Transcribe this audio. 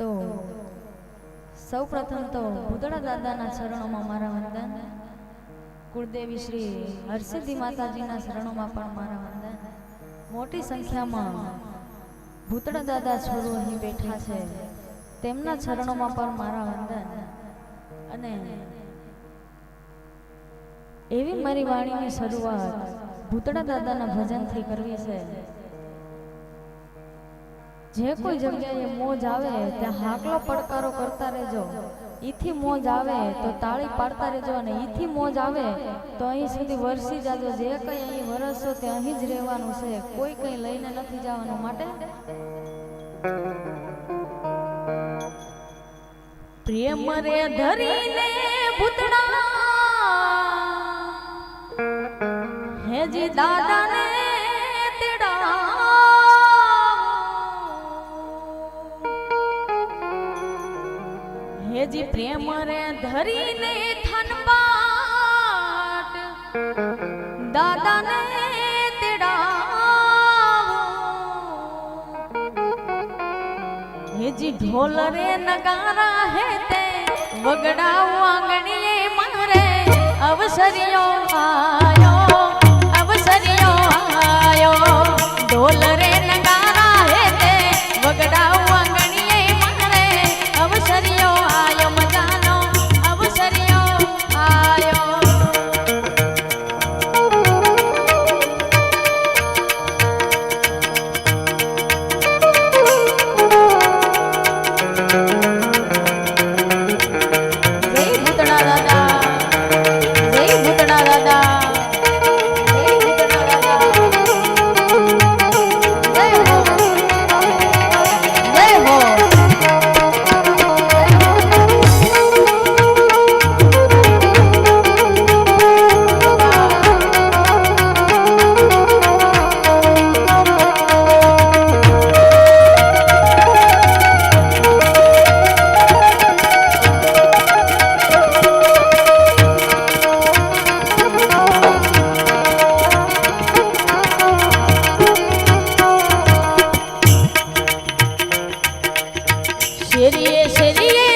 તો સૌ પ્રથમ તો ભૂતળા દાદાના ચરણોમાં મારા વંદન. કુળદેવી શ્રી હરસિદ્ધિ માતાજીના ચરણોમાં પણ મારા વંદન. મોટી સંખ્યામાં ભૂતળા દાદા છોડો અહીં બેઠા છે. તેમના ચરણોમાં પણ મારા વંદન. અને એવી મારી વાણીની શરૂઆત ભૂતળા દાદાના ભજનથી કરવી છે. જે કોઈ જગ્યાએ મોજ આવે, ત્યાં હાકલો પડકારો કરતા રહેજો. ઈથી મોજ આવે, તો તાળી પાડતા રહેજો અને ઈથી મોજ આવે, તો અહીં સુધી વરસી જાજો. જે કંઈ અહીં વરસો તે અહીં જ રહેવાનું છે. કોઈ કંઈ લઈને નથી જવાનું. માટે પ્રેમ રે ધરીને ભૂતડા પ્રેમ રે ધરીને થનબાટ. દાદાને. હેજી ઢોલ રે નગારા હે તે વગડાવું આંગણીએ મારે. અવસરિયો આયો. সেরিয়ে সেরিয়ে